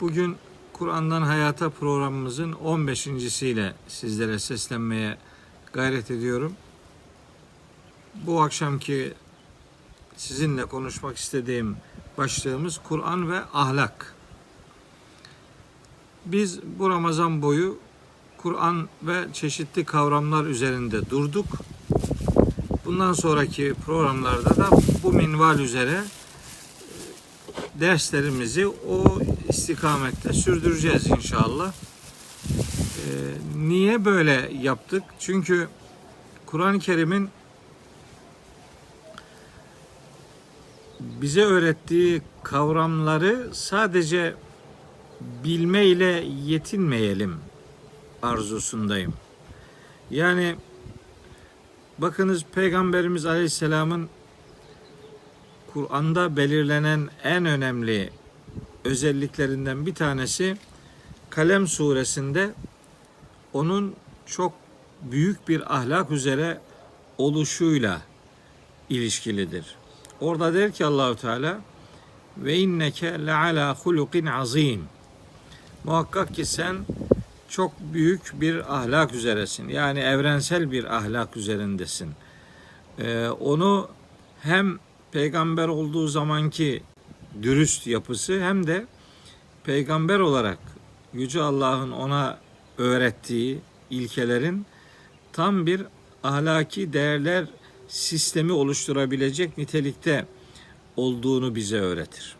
Bugün Kur'an'dan Hayata programımızın 15.siyle sizlere seslenmeye gayret ediyorum. Bu akşamki sizinle konuşmak istediğim başlığımız Kur'an ve ahlak. Biz bu Ramazan boyu Kur'an ve çeşitli kavramlar üzerinde durduk. Bundan sonraki programlarda da bu minval üzere e, derslerimizi o istikamette sürdüreceğiz inşallah. Ee, niye böyle yaptık? Çünkü Kur'an-ı Kerim'in bize öğrettiği kavramları sadece bilmeyle yetinmeyelim arzusundayım. Yani bakınız Peygamberimiz Aleyhisselam'ın Kur'an'da belirlenen en önemli özelliklerinden bir tanesi Kalem suresinde onun çok büyük bir ahlak üzere oluşuyla ilişkilidir. Orada der ki Allahu Teala ve inneke le ala hulukin azim. Muhakkak ki sen çok büyük bir ahlak üzeresin. Yani evrensel bir ahlak üzerindesin. Ee, onu hem peygamber olduğu zamanki dürüst yapısı hem de peygamber olarak Yüce Allah'ın ona öğrettiği ilkelerin tam bir ahlaki değerler sistemi oluşturabilecek nitelikte olduğunu bize öğretir.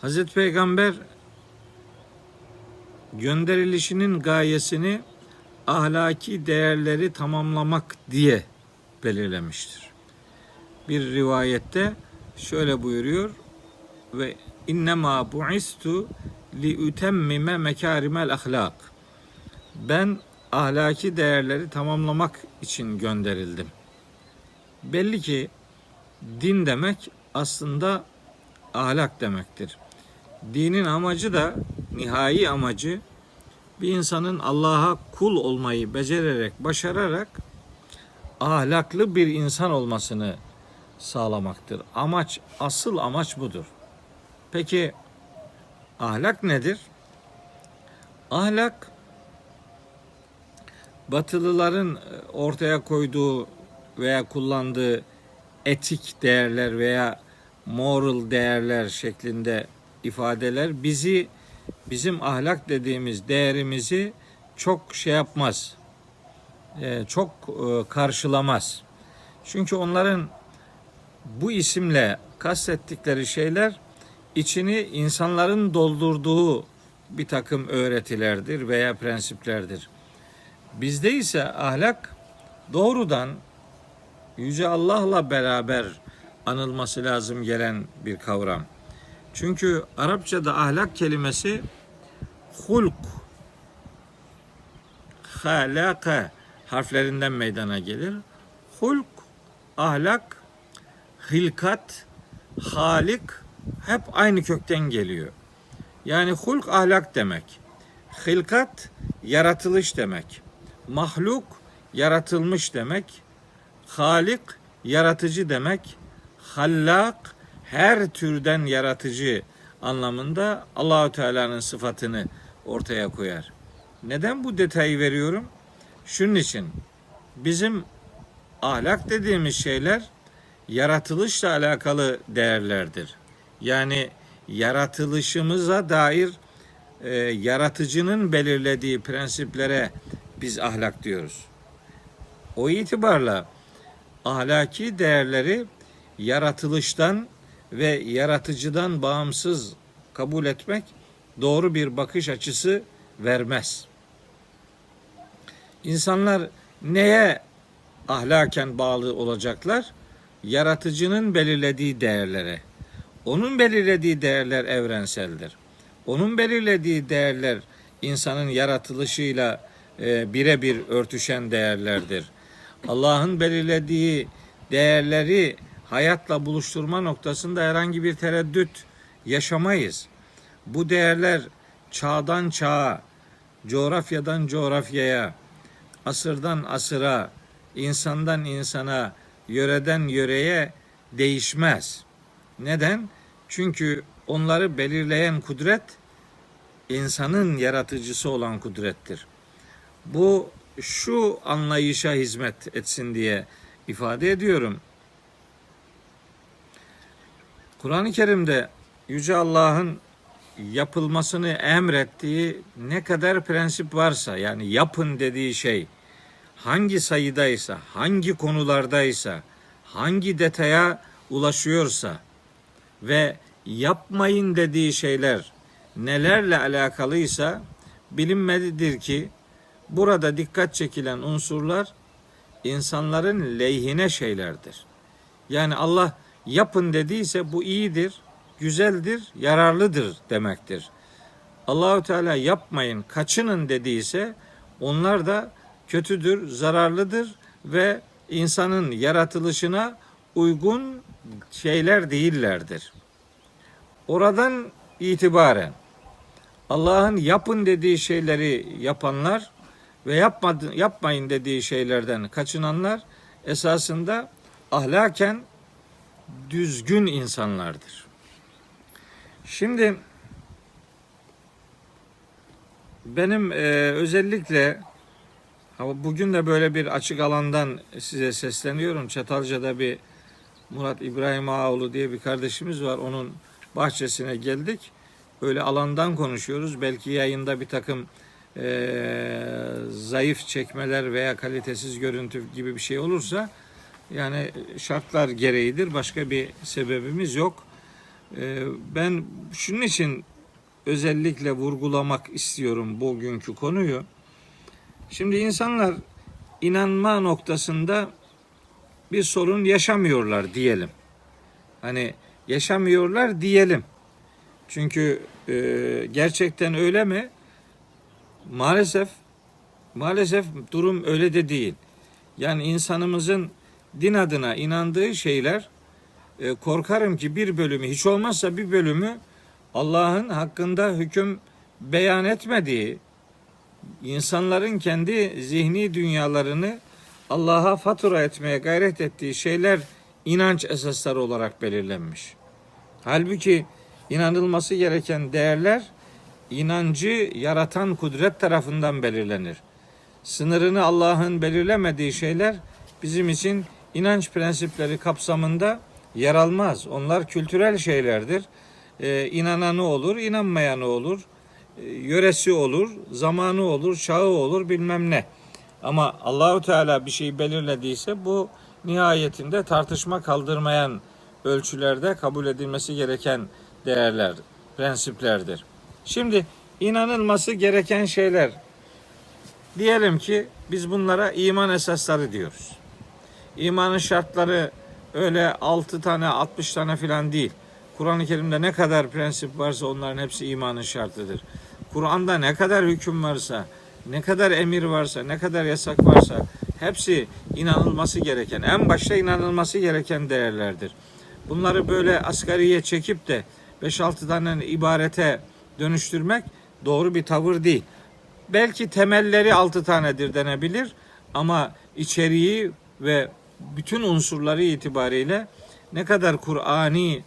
Hazreti Peygamber gönderilişinin gayesini ahlaki değerleri tamamlamak diye belirlemiştir. Bir rivayette şöyle buyuruyor ve innema bu'istu li utemmime mekarimel ahlak. Ben ahlaki değerleri tamamlamak için gönderildim. Belli ki din demek aslında ahlak demektir. Dinin amacı da nihai amacı bir insanın Allah'a kul olmayı becererek, başararak ahlaklı bir insan olmasını sağlamaktır. Amaç, asıl amaç budur. Peki ahlak nedir? Ahlak Batılıların ortaya koyduğu veya kullandığı etik değerler veya moral değerler şeklinde ifadeler bizi bizim ahlak dediğimiz değerimizi çok şey yapmaz. e, Çok e, karşılamaz. Çünkü onların bu isimle kastettikleri şeyler içini insanların doldurduğu bir takım öğretilerdir veya prensiplerdir. Bizde ise ahlak doğrudan Yüce Allah'la beraber anılması lazım gelen bir kavram. Çünkü Arapçada ahlak kelimesi hulk, halaka harflerinden meydana gelir. Hulk, ahlak, hilkat, halik hep aynı kökten geliyor. Yani hulk ahlak demek. Hilkat yaratılış demek. Mahluk yaratılmış demek. Halik yaratıcı demek. Hallak her türden yaratıcı anlamında Allahü Teala'nın sıfatını ortaya koyar. Neden bu detayı veriyorum? Şunun için bizim ahlak dediğimiz şeyler yaratılışla alakalı değerlerdir. Yani yaratılışımıza dair e, yaratıcının belirlediği prensiplere biz ahlak diyoruz. O itibarla ahlaki değerleri yaratılıştan ve yaratıcıdan bağımsız kabul etmek doğru bir bakış açısı vermez. İnsanlar neye ahlaken bağlı olacaklar? Yaratıcının belirlediği değerlere. Onun belirlediği değerler evrenseldir. Onun belirlediği değerler insanın yaratılışıyla e, birebir örtüşen değerlerdir. Allah'ın belirlediği değerleri hayatla buluşturma noktasında herhangi bir tereddüt yaşamayız. Bu değerler çağdan çağa, coğrafyadan coğrafyaya, asırdan asıra, insandan insana, yöreden yöreye değişmez. Neden? Çünkü onları belirleyen kudret insanın yaratıcısı olan kudrettir. Bu şu anlayışa hizmet etsin diye ifade ediyorum. Kur'an-ı Kerim'de Yüce Allah'ın yapılmasını emrettiği ne kadar prensip varsa yani yapın dediği şey hangi sayıdaysa, hangi konulardaysa, hangi detaya ulaşıyorsa ve yapmayın dediği şeyler nelerle alakalıysa bilinmelidir ki burada dikkat çekilen unsurlar insanların lehine şeylerdir. Yani Allah yapın dediyse bu iyidir, güzeldir, yararlıdır demektir. Allahü Teala yapmayın, kaçının dediyse onlar da kötüdür, zararlıdır ve insanın yaratılışına uygun şeyler değillerdir. Oradan itibaren Allah'ın yapın dediği şeyleri yapanlar ve yapmadı, yapmayın dediği şeylerden kaçınanlar esasında ahlaken düzgün insanlardır. Şimdi benim e, özellikle bugün de böyle bir açık alandan size sesleniyorum. Çatalca'da bir Murat İbrahim Ağoğlu diye bir kardeşimiz var. Onun bahçesine geldik. Öyle alandan konuşuyoruz. Belki yayında bir takım e, zayıf çekmeler veya kalitesiz görüntü gibi bir şey olursa yani şartlar gereğidir. Başka bir sebebimiz yok. E, ben şunun için özellikle vurgulamak istiyorum bugünkü konuyu. Şimdi insanlar inanma noktasında bir sorun yaşamıyorlar diyelim. Hani yaşamıyorlar diyelim. Çünkü e, gerçekten öyle mi? Maalesef maalesef durum öyle de değil. Yani insanımızın din adına inandığı şeyler e, korkarım ki bir bölümü hiç olmazsa bir bölümü Allah'ın hakkında hüküm beyan etmediği, insanların kendi zihni dünyalarını Allah'a fatura etmeye gayret ettiği şeyler inanç esasları olarak belirlenmiş. Halbuki inanılması gereken değerler inancı yaratan kudret tarafından belirlenir. Sınırını Allah'ın belirlemediği şeyler bizim için inanç prensipleri kapsamında yer almaz. Onlar kültürel şeylerdir. Ee, inananı olur, inanmayanı olur, yöresi olur, zamanı olur, çağı olur, bilmem ne. Ama Allahu Teala bir şeyi belirlediyse bu nihayetinde tartışma kaldırmayan ölçülerde kabul edilmesi gereken değerler, prensiplerdir. Şimdi inanılması gereken şeyler. Diyelim ki biz bunlara iman esasları diyoruz. İmanın şartları öyle 6 tane 60 tane filan değil. Kur'an-ı Kerim'de ne kadar prensip varsa onların hepsi imanın şartıdır. Kur'an'da ne kadar hüküm varsa, ne kadar emir varsa, ne kadar yasak varsa hepsi inanılması gereken, en başta inanılması gereken değerlerdir. Bunları böyle asgariye çekip de 5-6 tane ibarete dönüştürmek doğru bir tavır değil. Belki temelleri 6 tanedir denebilir ama içeriği ve bütün unsurları itibariyle ne kadar Kur'ani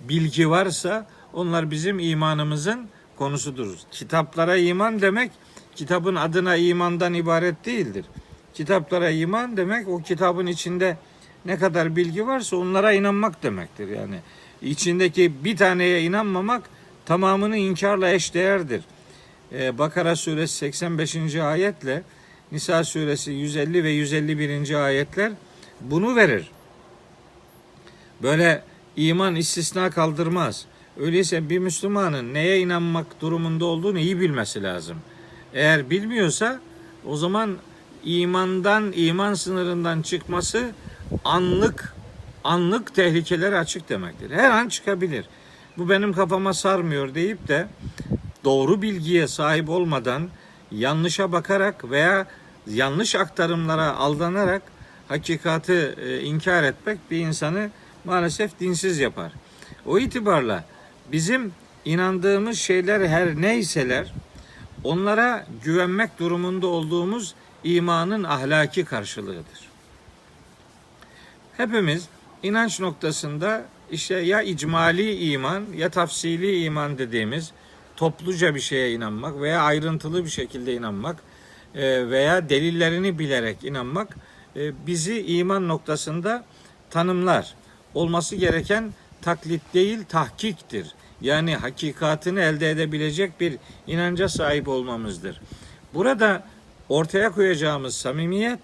bilgi varsa onlar bizim imanımızın konusudur. Kitaplara iman demek kitabın adına imandan ibaret değildir. Kitaplara iman demek o kitabın içinde ne kadar bilgi varsa onlara inanmak demektir. Yani içindeki bir taneye inanmamak tamamını inkarla eşdeğerdir. Ee, Bakara suresi 85. ayetle Nisa suresi 150 ve 151. ayetler bunu verir. Böyle iman istisna kaldırmaz. Öyleyse bir Müslümanın neye inanmak durumunda olduğunu iyi bilmesi lazım. Eğer bilmiyorsa o zaman imandan, iman sınırından çıkması anlık anlık tehlikeler açık demektir. Her an çıkabilir. Bu benim kafama sarmıyor deyip de doğru bilgiye sahip olmadan yanlışa bakarak veya yanlış aktarımlara aldanarak hakikati e, inkar etmek bir insanı maalesef dinsiz yapar. O itibarla bizim inandığımız şeyler her neyseler onlara güvenmek durumunda olduğumuz imanın ahlaki karşılığıdır. Hepimiz inanç noktasında işte ya icmali iman ya tafsili iman dediğimiz topluca bir şeye inanmak veya ayrıntılı bir şekilde inanmak e, veya delillerini bilerek inanmak e, bizi iman noktasında tanımlar. Olması gereken taklit değil tahkiktir. Yani hakikatini elde edebilecek bir inanca sahip olmamızdır. Burada ortaya koyacağımız samimiyet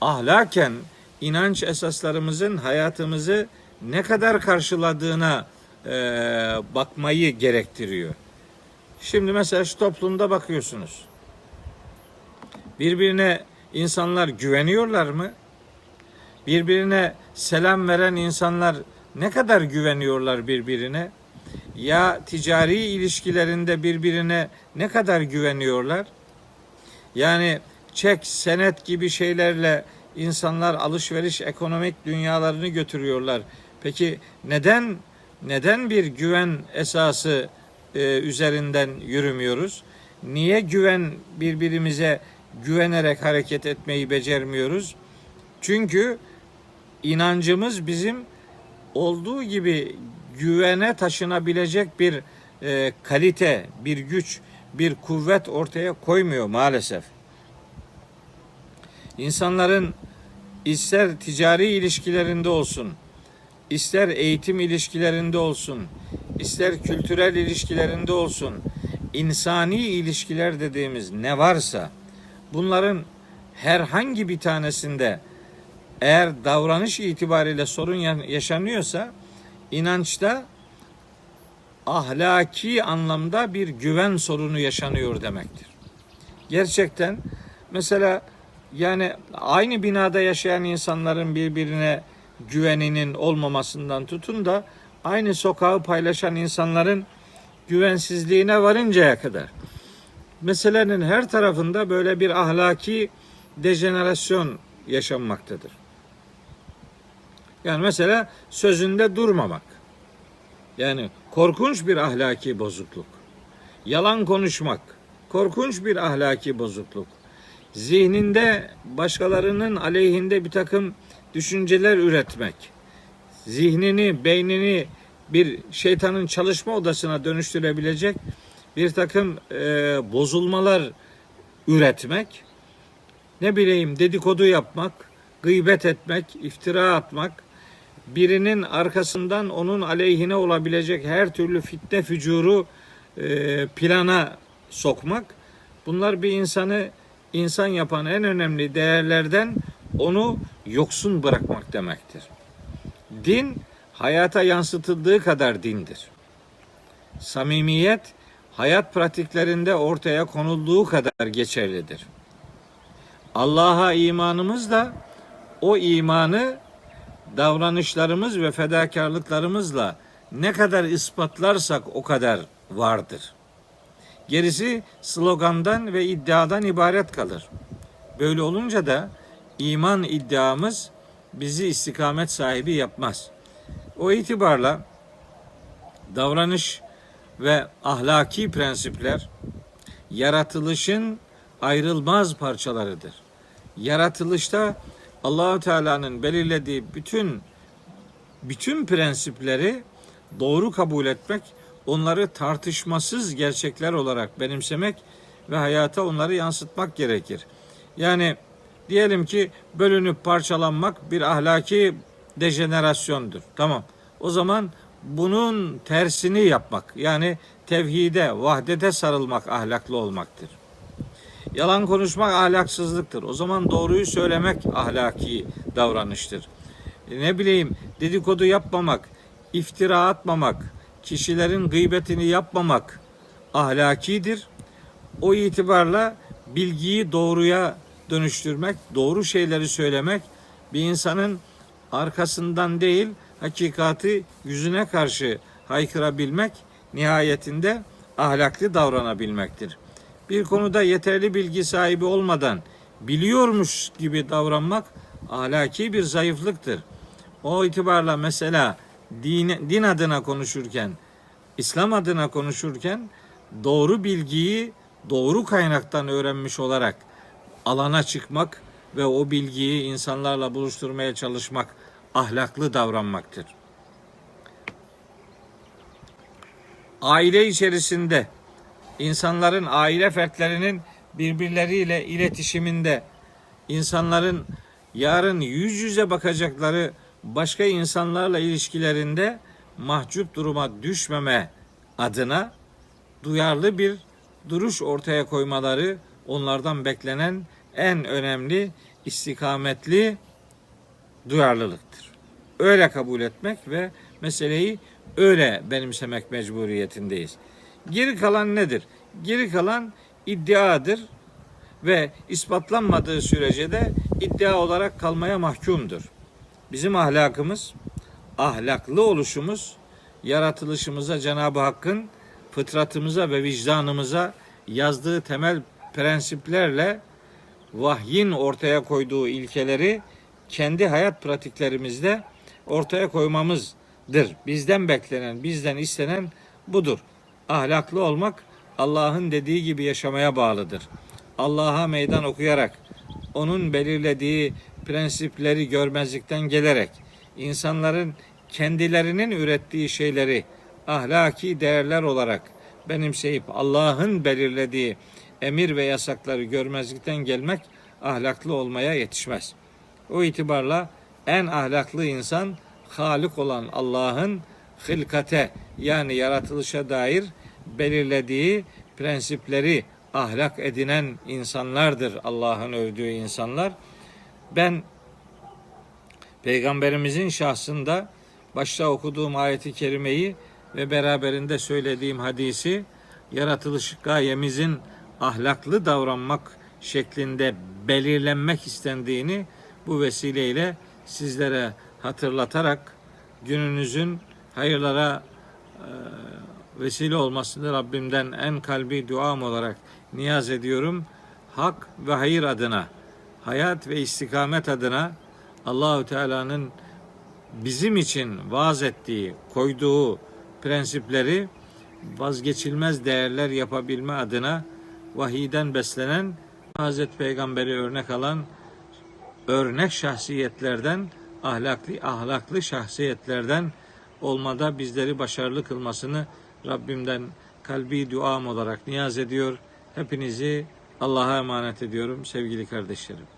ahlaken inanç esaslarımızın hayatımızı ne kadar karşıladığına e, bakmayı gerektiriyor. Şimdi mesela şu toplumda bakıyorsunuz. Birbirine insanlar güveniyorlar mı? Birbirine selam veren insanlar ne kadar güveniyorlar birbirine? Ya ticari ilişkilerinde birbirine ne kadar güveniyorlar? Yani çek, senet gibi şeylerle insanlar alışveriş ekonomik dünyalarını götürüyorlar. Peki neden neden bir güven esası e, üzerinden yürümüyoruz? Niye güven birbirimize güvenerek hareket etmeyi becermiyoruz? Çünkü inancımız bizim olduğu gibi güvene taşınabilecek bir e, kalite, bir güç, bir kuvvet ortaya koymuyor maalesef. İnsanların ister ticari ilişkilerinde olsun, ister eğitim ilişkilerinde olsun, ister kültürel ilişkilerinde olsun, insani ilişkiler dediğimiz ne varsa bunların herhangi bir tanesinde eğer davranış itibariyle sorun yaşanıyorsa inançta ahlaki anlamda bir güven sorunu yaşanıyor demektir. Gerçekten mesela yani aynı binada yaşayan insanların birbirine güveninin olmamasından tutun da aynı sokağı paylaşan insanların güvensizliğine varıncaya kadar meselenin her tarafında böyle bir ahlaki dejenerasyon yaşanmaktadır. Yani mesela sözünde durmamak. Yani korkunç bir ahlaki bozukluk. Yalan konuşmak. Korkunç bir ahlaki bozukluk. Zihninde başkalarının aleyhinde bir takım düşünceler üretmek. Zihnini, beynini bir şeytanın çalışma odasına dönüştürebilecek bir takım e, bozulmalar üretmek. Ne bileyim dedikodu yapmak, gıybet etmek, iftira atmak, birinin arkasından onun aleyhine olabilecek her türlü fitne fücuru e, plana sokmak. Bunlar bir insanı insan yapan en önemli değerlerden onu yoksun bırakmak demektir. Din hayata yansıtıldığı kadar dindir. Samimiyet hayat pratiklerinde ortaya konulduğu kadar geçerlidir. Allah'a imanımız da o imanı davranışlarımız ve fedakarlıklarımızla ne kadar ispatlarsak o kadar vardır. Gerisi slogandan ve iddiadan ibaret kalır. Böyle olunca da iman iddiamız bizi istikamet sahibi yapmaz. O itibarla davranış ve ahlaki prensipler yaratılışın ayrılmaz parçalarıdır. Yaratılışta Allahu Teala'nın belirlediği bütün bütün prensipleri doğru kabul etmek, onları tartışmasız gerçekler olarak benimsemek ve hayata onları yansıtmak gerekir. Yani diyelim ki bölünüp parçalanmak bir ahlaki dejenerasyondur. Tamam. O zaman bunun tersini yapmak yani tevhide, vahdete sarılmak ahlaklı olmaktır. Yalan konuşmak ahlaksızlıktır. O zaman doğruyu söylemek ahlaki davranıştır. Ne bileyim dedikodu yapmamak, iftira atmamak, kişilerin gıybetini yapmamak ahlakidir. O itibarla bilgiyi doğruya dönüştürmek, doğru şeyleri söylemek bir insanın arkasından değil, hakikati yüzüne karşı haykırabilmek nihayetinde ahlaklı davranabilmektir bir konuda yeterli bilgi sahibi olmadan biliyormuş gibi davranmak ahlaki bir zayıflıktır. O itibarla mesela din, din adına konuşurken, İslam adına konuşurken doğru bilgiyi doğru kaynaktan öğrenmiş olarak alana çıkmak ve o bilgiyi insanlarla buluşturmaya çalışmak ahlaklı davranmaktır. Aile içerisinde insanların aile fertlerinin birbirleriyle iletişiminde insanların yarın yüz yüze bakacakları başka insanlarla ilişkilerinde mahcup duruma düşmeme adına duyarlı bir duruş ortaya koymaları onlardan beklenen en önemli istikametli duyarlılıktır. Öyle kabul etmek ve meseleyi öyle benimsemek mecburiyetindeyiz. Geri kalan nedir? Geri kalan iddiadır ve ispatlanmadığı sürece de iddia olarak kalmaya mahkumdur. Bizim ahlakımız, ahlaklı oluşumuz, yaratılışımıza Cenab-ı Hakk'ın fıtratımıza ve vicdanımıza yazdığı temel prensiplerle vahyin ortaya koyduğu ilkeleri kendi hayat pratiklerimizde ortaya koymamızdır. Bizden beklenen, bizden istenen budur. Ahlaklı olmak Allah'ın dediği gibi yaşamaya bağlıdır. Allah'a meydan okuyarak, onun belirlediği prensipleri görmezlikten gelerek, insanların kendilerinin ürettiği şeyleri ahlaki değerler olarak benimseyip Allah'ın belirlediği emir ve yasakları görmezlikten gelmek ahlaklı olmaya yetişmez. O itibarla en ahlaklı insan Halik olan Allah'ın hılkate yani yaratılışa dair belirlediği prensipleri ahlak edinen insanlardır Allah'ın övdüğü insanlar. Ben Peygamberimizin şahsında başta okuduğum ayeti kerimeyi ve beraberinde söylediğim hadisi yaratılış gayemizin ahlaklı davranmak şeklinde belirlenmek istendiğini bu vesileyle sizlere hatırlatarak gününüzün hayırlara e, vesile olmasını Rabbimden en kalbi duam olarak niyaz ediyorum. Hak ve hayır adına, hayat ve istikamet adına Allahü Teala'nın bizim için vaaz ettiği, koyduğu prensipleri vazgeçilmez değerler yapabilme adına vahiyden beslenen Hazreti Peygamber'i örnek alan örnek şahsiyetlerden ahlaklı ahlaklı şahsiyetlerden olmada bizleri başarılı kılmasını Rabbimden kalbi duam olarak niyaz ediyor. Hepinizi Allah'a emanet ediyorum sevgili kardeşlerim.